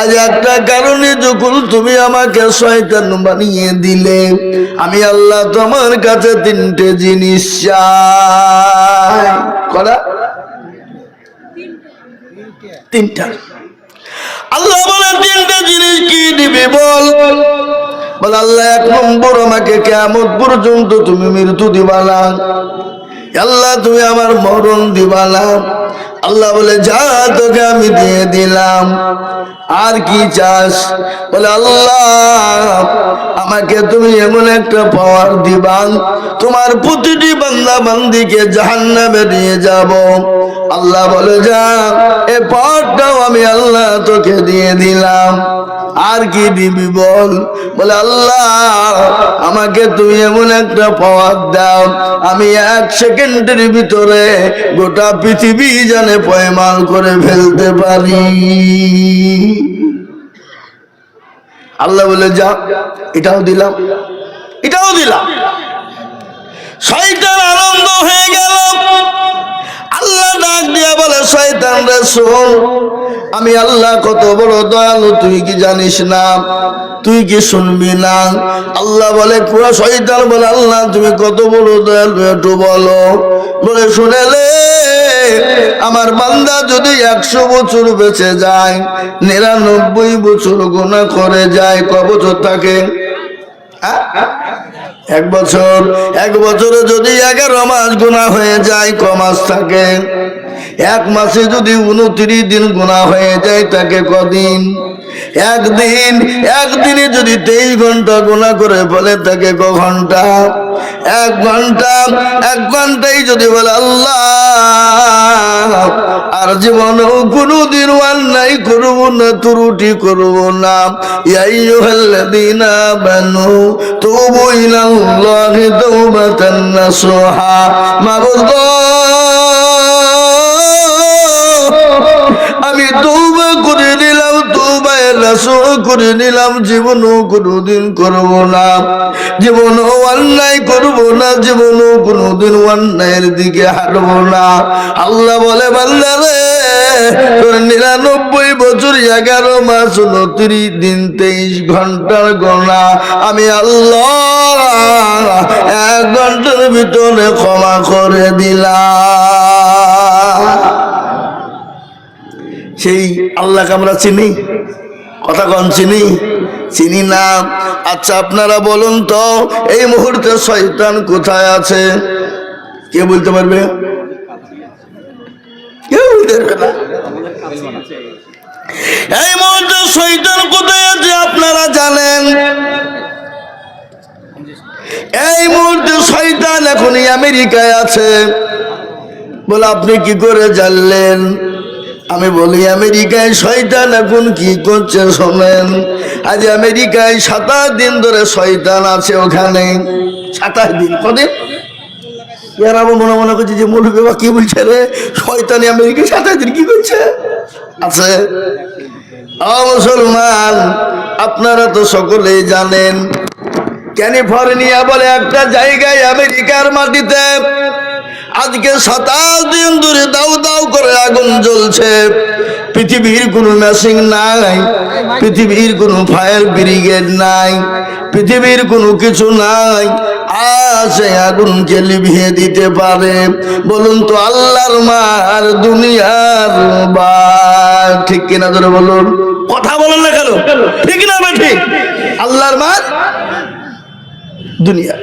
আজ একটা কারণে যখন তুমি আমাকে শয়তান বানিয়ে দিলে, আমি আল্লাহ তোমার কাছে তিনটে জিনিস চাই। করা তিনটা। আল্লাহ বলে, তিনটা জিনিস কি দিবি বল? বলে, আল্লাহ, এক নম্বর আমাকে কেমন পর্যন্ত তুমি মৃত্যু দিবা না। আল্লাহ, তুমি আমার মরণ দিবা না। আল্লাহ বলে, যা তোকে আমি দিয়ে দিলাম, আর কি চাস? বলে, আল্লাহ, আমাকে তুমি এমন একটা পাওয়ার দিবা, তোমার প্রতিটি বান্দা বান্দিকে জাহান্নামে নিয়ে যাব। আল্লাহ বলে, যা, এ পাওয়ারটাও আমি আল্লাহ তোকে দিয়ে দিলাম, আর কি দিবি বল? বলে, আল্লাহ, আমাকে তুমি এমন একটা পাওয়ার দাও, আমি এক সেকেন্ডের ভিতরে গোটা পৃথিবী জানে পয়মাল করে ফেলতে পারি। আল্লাহ বলে, যা, এটাও দিলাম। এটাও দিলাম। শয়তান আনন্দ হয়ে গেল। আল্লাহ ডাক দিয়া বলে, শয়তান রে, শোন, আমি আল্লাহ কত বড় দয়ালু, তুই কি জানিস না? তুই কি শুনবি না? আল্লাহ বলে, পুরো শয়তান বলে, আল্লাহ, তুমি কত বড় দয়ালু, একটু বলো। বলে শুনেলে আমার বান্দা যদি একশো বছর বেঁচে যায়, নিরানব্বই বছর গোনা করে যায়, ক বছর থাকে? হ্যাঁ? এক বছর। এক বছরে যদি এগারো মাস গুণা হয়ে যায়, ক মাস থাকে? এক মাসে যদি উনত্রিশ দিন গুণা হয়ে যায়, তাকে কদিন? একদিন। একদিনে যদি তেইশ ঘণ্টা গুণা করে বলে তাকে ক ঘণ্টা? এক ঘণ্টা। এক ঘন্টাই যদি বলে, আল্লাহ আর জীবন জীবনেও কোনোদিন অন্যায় করব না, ত্রুটি করব না। ইয়াইয়ুহাল্লাযীনা আমানু তুবু ইলাল্লাহি তাওবাতান নাসুহা। মাবুদ করে নিলাম, জীবনও কোনোদিন করব না। জীবনও অন্যায় করব না, জীবনও কোনোদিন অন্যায়ের দিকে হাঁটব না। আল্লাহ বলে, বান্দা রে, তোর নিরানব্বই বছর, এগারো মাস উনত্রিশ দিন, তেইশ ঘণ্টার গণা। আমি আল্লাহ এক ঘণ্টার ভিতরে ক্ষমা করে দিলাম। সেই আল্লাহকে আমরা চিনি? কথা কন, চিনি? চিনি না। আচ্ছা আপনারা বলুন তো, এই মুহূর্তে শয়তান কোথায় আছে? কে বলতে পারবে? কেউ বলতে পারবে? না এই মুহূর্তে শৈতান কোথায় আছে আপনারা জানেন? এই মুহূর্তে শৈতান এখনই আমেরিকায় আছে। বলে আপনি কি করে জানলেন? আমি বলি, আমেরিকায় শয়তান এখন কি করছে শোনেন? আজ আমেরিকায় সাতাশ দিন ধরে শয়তান আছে ওখানে। সাতাশ দিন, কদিন? আমার মনে মনে করছে যে, মৌলবী বাবা, কি বলছে রে? শয়তানি আমেরিকায় সাতাশ দিন কি করছে? আছে। মুসলমান, আপনারা তো সকলেই জানেন, ক্যালিফোর্নিয়া বলে একটা জায়গায় আমেরিকার মাটিতে আজকে সাতাশ দিন ধরে দাউ দাউ করে আগুন জ্বলছে। পৃথিবীর কোনো মেশিন নাই, পৃথিবীর কোনো ফায়ার ব্রিগেড নাই, পৃথিবীর কোনো কিছু নাই। আসে আগুনকে লিভিয়ে দিতে পারে। বলুন তো আল্লাহর মার দুনিয়ার বা ঠিক কিনা ধরে বলুন? কথা বলেন না কেন? ঠিক না ঠিক আল্লাহর মার দুনিয়া